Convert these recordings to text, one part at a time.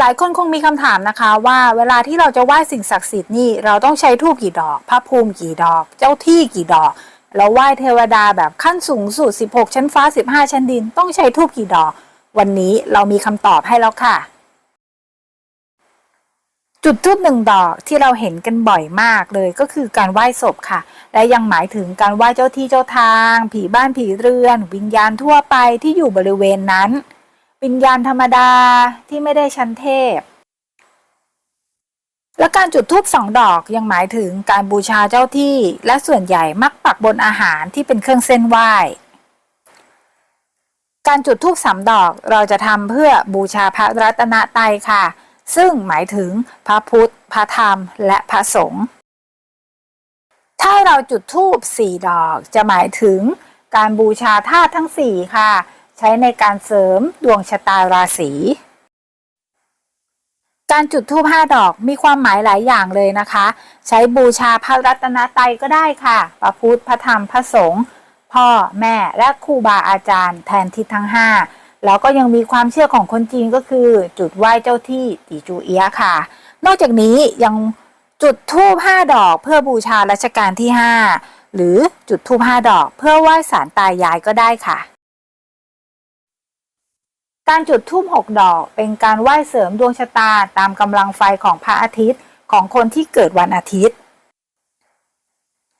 หลายคนคงมีคำถามนะคะว่าเวลาที่เราจะไหว้สิ่งศักดิ์สิทธิ์นี่เราต้องใช้ทูบกี่ดอก พระภูมิกี่ดอก เจ้าที่กี่ดอกแล้วไหว้เทวดาแบบขั้นสูงสุด 16 ชั้นฟ้า 15 ชั้นดิน ต้องใช้ทูบกี่ดอก วันนี้เรามีคำตอบให้แล้วค่ะ จุดทูบหนึ่งดอกที่เราเห็นกันบ่อยมากเลยก็คือการไหว้ศพค่ะ และยังหมายถึงการไหว้เจ้าที่เจ้าทาง ผีบ้านผีเรือน วิญญาณทั่วไปที่อยู่บริเวณนั้น วิญญาณธรรมดาที่ไม่ได้ชั้นเทพ และการจุดธูปสองดอกยังหมายถึงการบูชาเจ้าที่และส่วนใหญ่มักปักบนอาหารที่เป็นเครื่องเส้นไหว้ การจุดธูปสามดอกเราจะทำเพื่อบูชาพระรัตนตรัยค่ะ ซึ่งหมายถึงพระพุทธ พระธรรม และพระสงฆ์ถ้าเราจุดธูปสี่ดอกจะหมายถึงการบูชาธาตุทั้งสี่ค่ะ ใช้ในการเสริมดวงชะตาราศี การจุดธูปห้าดอกมีความหมายหลายอย่างเลยนะคะ ใช้บูชาพระรัตนตรัยก็ได้ค่ะพระพุทธพระธรรมพระสงฆ์พ่อแม่และครูบาอาจารย์แทนทิศทั้งห้าแล้วก็ยังมีความเชื่อของคนจีนก็คือ จุดไหว้เจ้าที่ตีจูเอียค่ะ นอกจากนี้ยังจุดธูปห้าดอกเพื่อบูชารัชกาลที่ห้าหรือจุดธูปห้าดอกเพื่อไหว้สารตายายก็ได้ค่ะ การจุดธูปหกดอก เป็นการไหว้เสริมดวงชะตาตามกำลังไฟของพระอาทิตย์ของคนที่เกิดวันอาทิตย์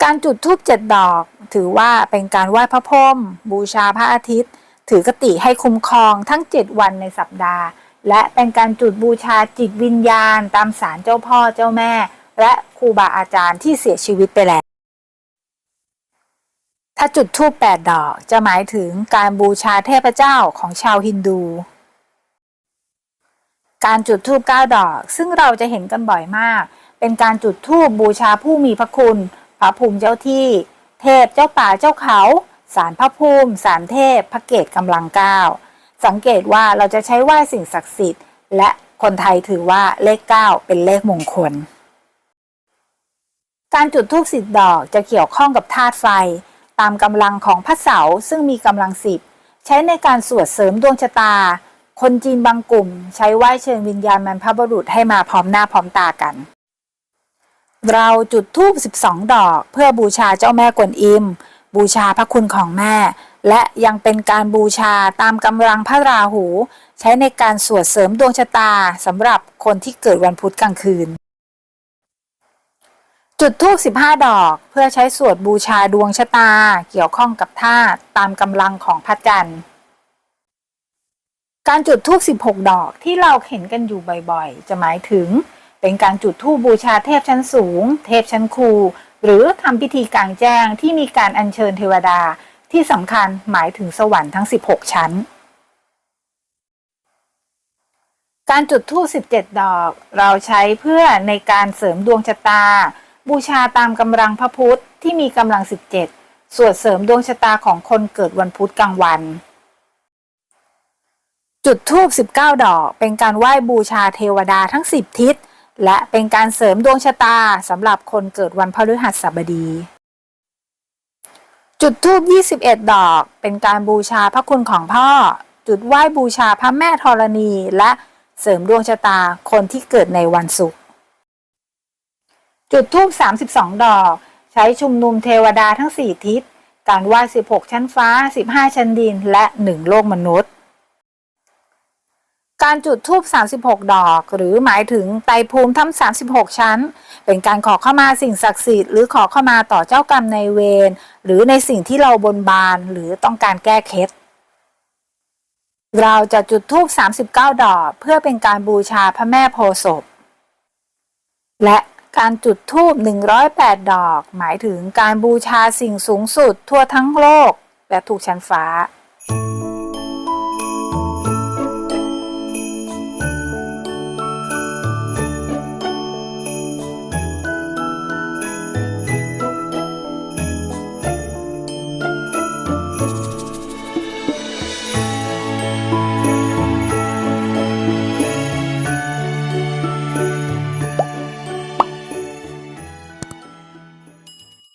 การจุดธูปเจ็ดดอก ถือว่าเป็นการไหว้พระพรหมบูชาพระอาทิตย์ ถือกติให้คุ้มครองทั้ง 7 วันในสัปดาห์ และเป็นการจุดบูชาจิตวิญญาณ ตามศาลเจ้าพ่อเจ้าแม่ และครูบาอาจารย์ที่เสียชีวิตไปแล้ว ถ้าจุดธูปแปดดอกจะหมายถึงการบูชาเทพเจ้าของชาวฮินดู การจุดธูปเก้าดอก ซึ่งเราจะเห็นกันบ่อยมาก เป็นการจุดธูปบูชาผู้มีพระคุณ พระภูมิเจ้าที่ เทพเจ้าป่าเจ้าเขา สารพระภูมิ สารเทพ พระเกตกำลังเก้าสังเกตว่าเราจะใช้ไหว้สิ่งศักดิ์สิทธิ์ และคนไทยถือว่าเลข9เป็นเลขมงคล การจุดธูปสิบดอกจะเกี่ยวข้องกับธาตุไฟ ตามกำลังของพระเสาซึ่งมีกำลังสิบใช้ในการสวดเสริมดวงชะตา คนจีนบางกลุ่ม ใช้ไหว้เชิญวิญญาณมันพระบุรุษให้มาพร้อมหน้าพร้อมตากัน เราจุดธูป12 ดอกเพื่อบูชาเจ้าแม่กวนอิม บูชาพระคุณของแม่ และยังเป็นการบูชาตามกำลังพระราหู ใช้ในการสวดเสริมดวงชะตาสำหรับคนที่เกิดวันพุธกลางคืน จุดธูป15 ดอกเพื่อใช้สวดบูชาดวงชะตา เกี่ยวข้องกับธาตุตามกำลังของพระจันทร์ การจุดธูป16 ดอกที่เราเห็นกันอยู่บ่อยๆ จะหมายถึง เป็นการจุดธูปบูชาเทพชั้นสูง เทพชั้นครู หรือทำพิธีกลางแจ้งที่มีการอัญเชิญเทวดา ที่สำคัญหมายถึงสวรรค์ทั้ง 16 ชั้นการจุดธูป17 ดอก เราใช้เพื่อในการเสริมดวงชะตา บูชาตามกำลังพระพุธที่มีกำลัง 17 สวดเสริมดวงชะตาของคนเกิดวันพุธกลางวัน จุดธูป19 ดอกเป็นการไหว้บูชาเทวดาทั้ง 10 ทิศ และเป็นการเสริมดวงชะตาสำหรับคนเกิดวันพฤหัสบดี จุดธูป21 ดอกเป็นการบูชาพระคุณของพ่อ จุดไหว้บูชาพระแม่ธรณีและเสริมดวงชะตาคนที่เกิดในวันศุกร์ จุดธูป32 ดอก ใช้ชุมนุมเทวดาทั้ง 4 ทิศ การไหว้16 ชั้นฟ้า 15 ชั้นดิน และ 1 โลกมนุษย์ การจุดธูป36 ดอก หรือหมายถึงไตรภูมิทั้ง 36 ชั้น เป็นการขอเข้ามาสิ่งศักดิ์สิทธิ์หรือขอเข้ามาต่อเจ้ากรรมในเวร หรือในสิ่งที่เราบนบานหรือต้องการแก้เคล็ดเราจะจุดธูป39 ดอก เพื่อเป็นการบูชาพระแม่โพธิ์ศพและ การจุดธูป108 ดอก หมายถึงการบูชาสิ่งสูงสุดทั่วทั้งโลก และถูกชั้นฟ้า